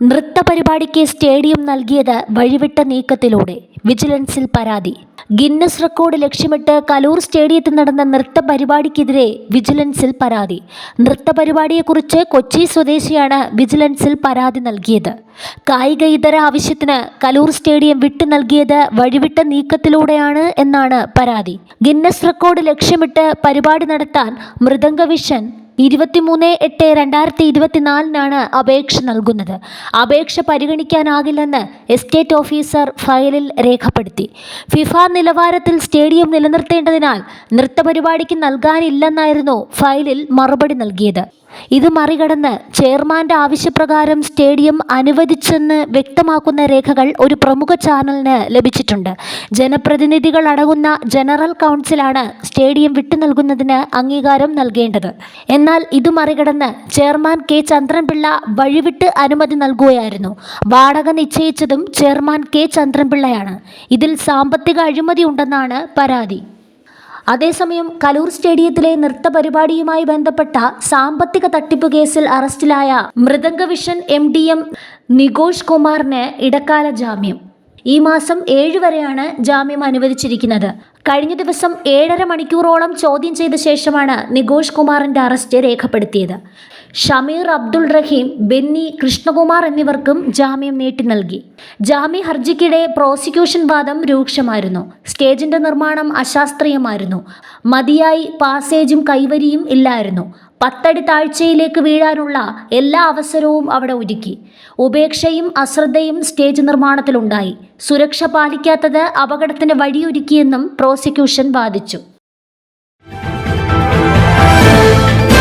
നൃത്തപരിപാടിക്ക് stadium നൽകിയത് വഴിവിട്ട നീക്കത്തിലൂടെ. വിജിലൻസിൽ പരാതി. ഗിന്നസ് റെക്കോർഡ് ലക്ഷ്യമിട്ട് കലൂർ സ്റ്റേഡിയത്തിൽ നടന്ന നൃത്ത പരിപാടിക്കെതിരെ വിജിലൻസിൽ പരാതി. നൃത്ത പരിപാടിയെക്കുറിച്ച് കൊച്ചി സ്വദേശിയാണ് വിജിലൻസിൽ പരാതി നൽകിയത്. കായിക ഇതര ആവശ്യത്തിന് കലൂർ സ്റ്റേഡിയം വിട്ടു നൽകിയത് വഴിവിട്ട നീക്കത്തിലൂടെയാണ് എന്നാണ് പരാതി. ഗിന്നസ് റെക്കോർഡ് ലക്ഷ്യമിട്ട് പരിപാടി നടത്താൻ മൃദംഗവിഷൻ ഇരുപത്തിമൂന്ന് എട്ട് രണ്ടായിരത്തി ഇരുപത്തിനാലിനാണ് അപേക്ഷ നൽകുന്നത്. അപേക്ഷ പരിഗണിക്കാനാകില്ലെന്ന് എസ്റ്റേറ്റ് ഓഫീസർ ഫയലിൽ രേഖപ്പെടുത്തി. ഫിഫ നിലവാരത്തിൽ സ്റ്റേഡിയം നിലനിർത്തേണ്ടതിനാൽ നൃത്തപരിപാടിക്ക് നൽകാനില്ലെന്നായിരുന്നു ഫയലിൽ മറുപടി നൽകിയത്. ഇത് മറികടന്ന് ചെയർമാന്റെ ആവശ്യപ്രകാരം സ്റ്റേഡിയം അനുവദിച്ചെന്ന് വ്യക്തമാക്കുന്ന രേഖകൾ ഒരു പ്രമുഖ ചാനലിന് ലഭിച്ചിട്ടുണ്ട്. ജനപ്രതിനിധികൾ അടങ്ങുന്ന ജനറൽ കൗൺസിലാണ് സ്റ്റേഡിയം വിട്ടു നൽകുന്നതിന് അംഗീകാരം നൽകേണ്ടത്. എന്നാൽ ഇത് മറികടന്ന് ചെയർമാൻ കെ ചന്ദ്രൻപിള്ള വഴിവിട്ട് അനുമതി നൽകുകയായിരുന്നു. വാടക നിശ്ചയിച്ചതും ചെയർമാൻ കെ ചന്ദ്രൻപിള്ളയാണ്. ഇതിൽ സാമ്പത്തിക അഴിമതി ഉണ്ടെന്നാണ് പരാതി. അതേസമയം കലൂർ സ്റ്റേഡിയത്തിലെ നൃത്ത പരിപാടിയുമായി ബന്ധപ്പെട്ട സാമ്പത്തിക തട്ടിപ്പ് കേസിൽ അറസ്റ്റിലായ Mridangavision M D M Nikosh കുമാറിന് ഇടക്കാല ജാമ്യം. ഈ മാസം ഏഴ് വരെയാണ് ജാമ്യം അനുവദിച്ചിരിക്കുന്നത്. കഴിഞ്ഞ ദിവസം ഏഴര മണിക്കൂറോളം ചോദ്യം ചെയ്ത ശേഷമാണ് നികോഷ് കുമാറിന്റെ അറസ്റ്റ് രേഖപ്പെടുത്തിയത്. ഷമീർ അബ്ദുൾ റഹീം ബെന്നി കൃഷ്ണകുമാർ എന്നിവർക്കും ജാമ്യം നീട്ടി നൽകി. ജാമ്യ ഹർജിക്കിടെ പ്രോസിക്യൂഷൻ വാദം രൂക്ഷമായിരുന്നു. സ്റ്റേജിന്റെ നിർമ്മാണം അശാസ്ത്രീയമായിരുന്നു. മതിയായി പാസേജും കൈവരിയും ഇല്ലായിരുന്നു. പത്തടി താഴ്ചയിലേക്ക് വീഴാനുള്ള എല്ലാ അവസരവും അവിടെ ഒരുക്കി. ഉപേക്ഷയും അശ്രദ്ധയും സ്റ്റേജ് നിർമ്മാണത്തിലുണ്ടായി. സുരക്ഷ പാലിക്കാത്തത് അപകടത്തിന് വഴിയൊരുക്കിയെന്നും പ്രോസിക്യൂഷൻ വാദിച്ചു.